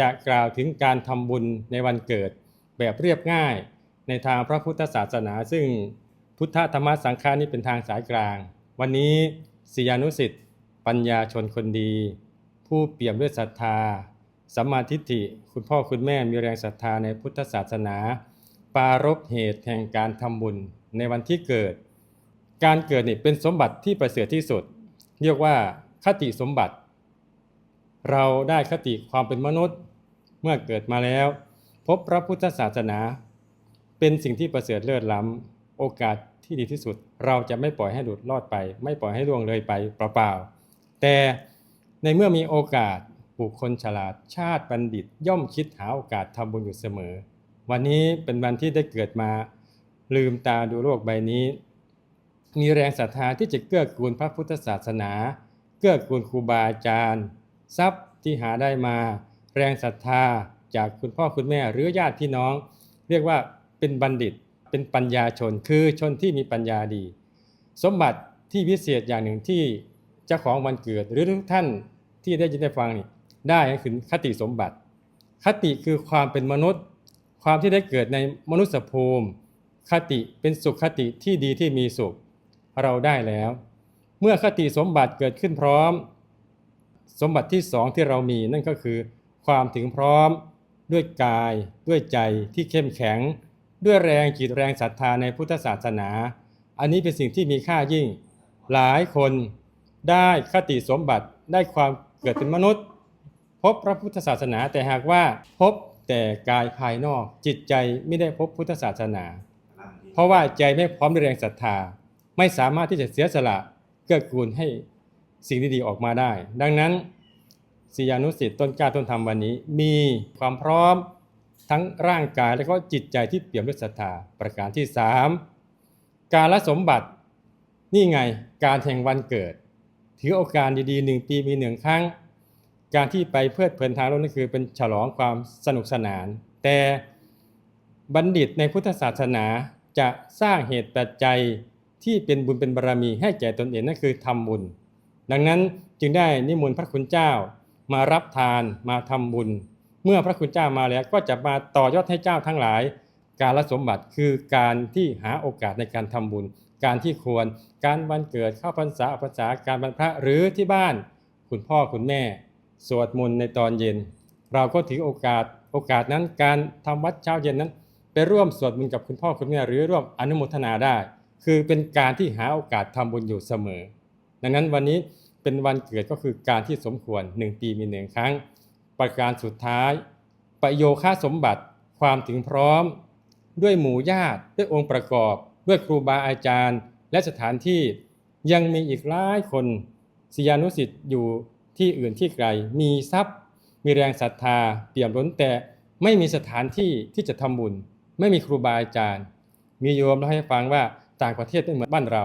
จะกล่าวถึงการทำบุญในวันเกิดแบบเรียบง่ายในทางพระพุทธศาสนา ซึ่งพุทธธรรมสังฆานี่เป็นทางสายกลาง วันนี้ศิยานุสิทธิ์ปัญญาชนคนดี ผู้เปี่ยมด้วยศรัทธาสัมมาทิฏฐิคุณพ่อคุณแม่มีแรงศรัทธาในพุทธศาสนาปรารบเหตุแห่งการทำบุญในวันที่เกิด การเกิดนี่เป็นสมบัติที่ประเสริฐที่สุด เรียกว่าคติสมบัติ เราได้คติความเป็นมนุษย์ เมื่อเกิดมาแล้ว พบพระพุทธศาสนา เป็นสิ่งที่ประเสริฐเลิศล้ำ โอกาสที่ดีที่สุด เราจะไม่ปล่อยให้หลุดรอดไป ไม่ปล่อยให้ล่วงเลยไปเปล่าๆแต่ในเมื่อมีโอกาสบุคคลฉลาดชาติบัณฑิตย่อมคิดหาโอกาสทำบุญอยู่เสมอ วันนี้เป็นวันที่ได้เกิดมา ลืมตาดูโลกใบนี้ มีแรงศรัทธาที่จะเกื้อกูลพระพุทธศาสนา เกื้อกูลครูบาอาจารย์ ทรัพย์ที่หาได้มา แรงศรัทธาจากคุณพ่อคุณแม่หรือญาติพี่น้อง เรียกว่าเป็นบัณฑิต เป็นปัญญาชนคือชนที่มีปัญญาดี สมบัติที่วิเศษอย่างหนึ่งที่เจ้าของวันเกิด หรือทุกท่านที่ได้ยินได้ฟังนี่ได้ก็คือคติสมบัติ คติคือความเป็นมนุษย์ ความที่ได้เกิดในมนุษยภูมิ คติเป็นสุขคติที่ดีที่มีสุข เราได้แล้ว เมื่อคติสมบัติเกิดขึ้นพร้อม สมบัติที่สองที่เรามีนั่นก็คือ ความถึงพร้อม ด้วยกายด้วยใจที่เข้มแข็ง ด้วยแรงจิตแรงศรัทธาในพุทธศาสนา อันนี้เป็นสิ่งที่มีค่ายิ่ง หลายคนได้คติสมบัติได้ความเกิดเป็นมนุษย์ พบพระพุทธศาสนาแต่หากว่าพบแต่กายภายนอกจิตใจไม่ได้พบพุทธศาสนา เพราะว่าใจไม่พร้อมด้วยแรงศรัทธา ไม่สามารถที่จะเสียสละเกื้อกูลให้สิ่งดีๆออกมาได้ ดังนั้น ศิยานุสิทธิ์ต้นกล้าต้นธรรมวันนี้ มีความพร้อมทั้งร่างกายและก็จิตใจที่เปี่ยมด้วยศรัทธาประการที่สามการละสมบัตินี่ไงการแห่งวันเกิด ถือโอกาสดีๆหนึ่งปีมีหนึ่งครั้ง การที่ไปเพลิดเพลินทางโลกนั่นคือเป็นฉลองความสนุกสนาน แต่บัณฑิตในพุทธศาสนาจะสร้างเหตุปัจจัยที่เป็นบุญเป็นบารรมีให้แก่ตนเองนั่นคือทำบุญ ดังนั้นจึงได้นิมนต์พระคุณเจ้า มารับทานมาทำบุญ เมื่อพระคุณเจ้ามาแล้วก็จะมาต่อยอดให้เจ้าทั้งหลาย การละสมบัติคือการที่หาโอกาสในการทำบุญ การที่ควรการวันเกิดเข้าพรรษาออกพรรษาการบรรพระหรือที่บ้าน คุณพ่อคุณแม่ สวดมนต์ในตอนเย็น เราก็ถือโอกาสโอกาสนั้นการทำวัดเช้าเย็นนั้น ไปร่วมสวดมนต์กับคุณพ่อคุณแม่หรือร่วมอนุโมทนาได้ คือเป็นการที่หาโอกาสทำบุญอยู่เสมอ ดังนั้นวันนี้ เป็นวันเกิดก็คือการที่สมควรหนึ่งปีมีหนึ่งครั้ง ประการสุดท้าย ประโยค่าสมบัติความถึงพร้อม ด้วยหมู่ญาติด้วยองค์ประกอบ ด้วยครูบาอาจารย์ และสถานที่ยังมีอีกหลายคนศิยานุสิทธิ์อยู่ที่อื่นที่ไกล มีทรัพย์ มีแรงศรัทธาเปี่ยมล้นแต่ไม่มีสถานที่ที่จะทำบุญ ไม่มีครูบาอาจารย์ มีโยมเล่าให้ฟังว่าต่างประเทศไม่เหมือนบ้านเรา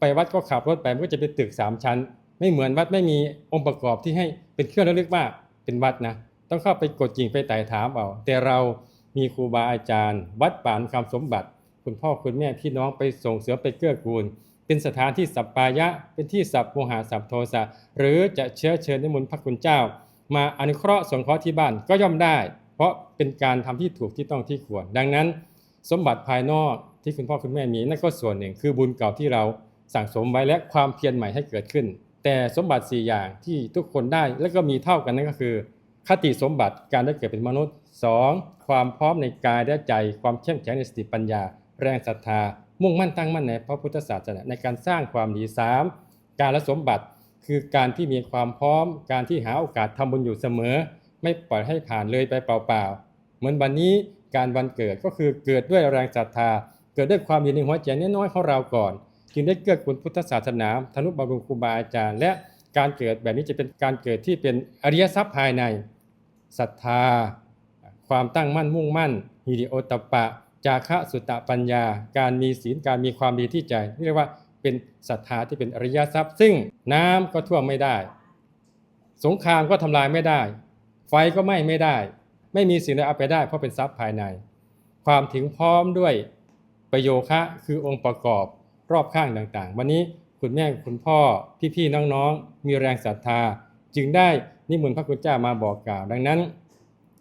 ไปวัดก็ขับรถไปมันก็จะเป็นตึกสามชั้น ไม่เหมือนวัดไม่มีองค์ประกอบที่ให้เป็นเครื่องระลึกว่าเป็นวัดนะต้องเข้าไปกดจริงไปไต่ถามเอาแต่เรามีครูบาอาจารย์ วัดป่านคำสมบัติ คุณพ่อคุณแม่พี่น้องไปส่งเสริมไปเกื้อกูล เป็นสถานที่สัปปายะ เป็นที่สัพโมหาสัพโทสะหรือจะเชื้อเชิญนิมนต์พระคุณเจ้า มาอนุเคราะห์สงเคราะห์ที่บ้านก็ย่อมได้ เพราะเป็นการทำที่ถูกที่ต้องที่ควรดังนั้น สมบัติภายนอกที่คุณพ่อคุณแม่มีนั่นก็ส่วนหนึ่ง คือบุญเก่าที่เราสั่งสมไว้และความเพียรใหม่ให้เกิดขึ้น แต่สมบัติ 4 อย่างที่ทุกคนได้และก็มีเท่ากันนั่นก็คือ คติสมบัติการได้เกิดเป็นมนุษย์ 2. ความพร้อมในกายและใจ ความเข้มแข็งในสติปัญญา แรงศรัทธา มุ่งมั่นตั้งมั่นในพระพุทธศาสนาในการสร้างความดี 3. การละสมบัติคือการที่มีความพร้อม การที่หาโอกาสทำบุญอยู่เสมอ ไม่ปล่อยให้ผ่านเลยไปเปล่าๆเหมือนวันนี้การวันเกิดก็คือเกิดด้วยแรงศรัทธา เกิดด้วยความยินดีหัวใจน้อยๆของเราก่อน จึงได้เกื้อกูลพุทธศาสนาธนุบำรุงครูบาอาจารย์ และการเกิดแบบนี้จะเป็นการเกิดที่เป็นอริยทรัพย์ภายในศรัทธา ความตั้งมั่นมุ่งมั่นฮิริโอตปะ จาคะสุตตะปัญญา การมีศีลการมีความดีที่ใจเรียกว่าเป็นศรัทธาที่เป็นอริยทรัพย์ ซึ่งน้ำก็ท่วมไม่ได้ สงครามก็ทำลายไม่ได้ ไฟก็ไหม้ไม่ได้ ไม่มีสิ่งใดเอาไปได้ เพราะเป็นทรัพย์ภายใน ความถึงพร้อมด้วยประโยคะคือองค์ประกอบ รอบข้างต่างๆ วันนี้คุณแม่คุณพ่อพี่ๆน้องๆ มีแรงศรัทธา จึงได้นิมนต์พระคุณเจ้ามาบอกกล่าว ดังนั้น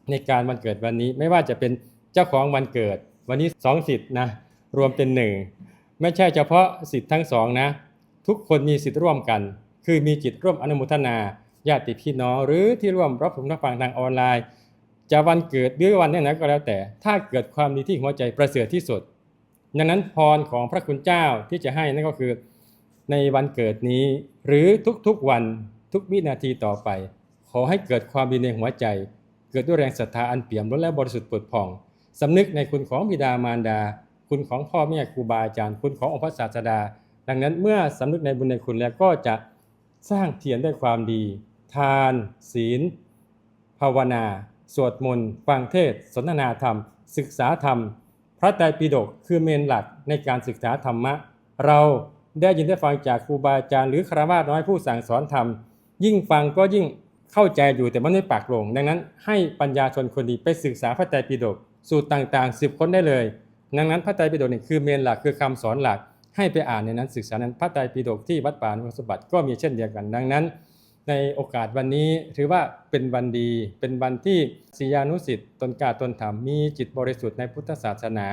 ในการวันเกิดวันนี้ไม่ว่าจะเป็นเจ้าของวันเกิด วันนี้สองสิทธิ์นะรวมเป็นหนึ่งไม่ใช่เฉพาะสิทธิ์ทั้งสองนะ ทุกคนมีสิทธิ์ร่วมกัน คือมีจิตร่วมอนุโมทนาญาติพี่น้องหรือที่ร่วมรับชมรับฟังทางออนไลน์ จะวันเกิดหรือวันไหนก็แล้วแต่ ถ้าเกิดความดีที่หัวใจประเสริฐที่สุด ดังนั้นพรของพระคุณเจ้าที่จะให้นั่นก็คือในวันเกิดนี้ หรือทุกๆวันทุกวินาทีต่อไป ขอให้เกิดความดีในหัวใจ เกิดด้วยแรงศรัทธาอันเปี่ยมล้นและบริสุทธิ์เปิดผ่องสำนึกในคุณของบิดามารดา คุณของพ่อแม่ครูบาอาจารย์ คุณขององค์พระศาสดา ดังนั้นเมื่อสำนึกในบุญในคุณแล้วก็จะสร้างเทียนด้วยความดี ทาน ศีล ภาวนา สวดมนต์ ฟังเทศ สนทนาธรรม ศึกษาธรรม พระไตรปิฎกคือเมนหลักในการศึกษาธรรมะ เราได้ยินได้ฟังจากครูบาอาจารย์หรือครารวะน้อยผู้สั่งสอนธรรม ยิ่งฟังก็ยิ่งเข้าใจอยู่แต่มันไม่ปากลง ดังนั้นให้ปัญญาชนคนดีไปศึกษาพระไตรปิฎกสูตรต่างๆสืบค้นได้เลย ดังนั้นพระไตรปิฎกนี่คือเมนหลักคือคำสอนหลัก ให้ไปอ่านในนั้นศึกษานั้นพระไตรปิฎกที่วัดป่านุสมบัติก็มีเช่นเดียวกัน ดังนั้น ในโอกาสวันนี้ถือว่าเป็นวันดี เป็นวันที่ศิยานุสิทธิ์ตนกาตนธรรมมีจิตบริสุทธิ์ในพุทธศาสนา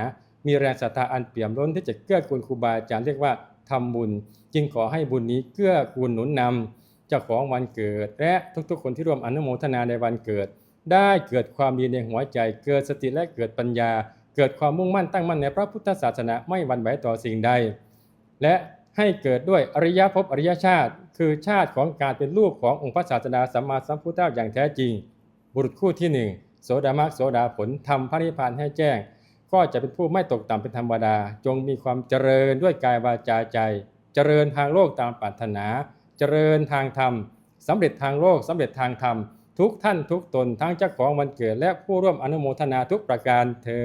มีแรงศรัทธาอันเปี่ยมล้นที่จะเกื้อกูลครูบาอาจารย์เรียกว่าทำบุญ จึงขอให้บุญนี้เกื้อกูลหนุนนำเจ้าของวันเกิด และทุกๆ คนที่ร่วมอนุโมทนาในวันเกิด ได้เกิดความดีในหัวใจ เกิดสติและเกิดปัญญา เกิดความมุ่งมั่นตั้งมั่นในพระพุทธศาสนาไม่หวั่นไหวต่อสิ่งใด และ ให้เกิดด้วยอริยภพอริยชาติ คือชาติของการเป็นลูกขององค์พระศาสดาสัมมาสัมพุทธเจ้าอย่างแท้จริง บุรุษคู่ที่หนึ่งโสดามรรโสดาผลทำพระนิพพานให้แจ้ง ก็จะเป็นผู้ไม่ตกต่ำเป็นธรรมดา จงมีความเจริญด้วยกายวาจาใจ เจริญทางโลกตามปรารถนา เจริญทางธรรมสำเร็จทางโลกสำเร็จทางธรรมทุกท่านทุกตนทั้งเจ้าของวันเกิดและผู้ร่วมอนุโมทนาทุกประการเทอ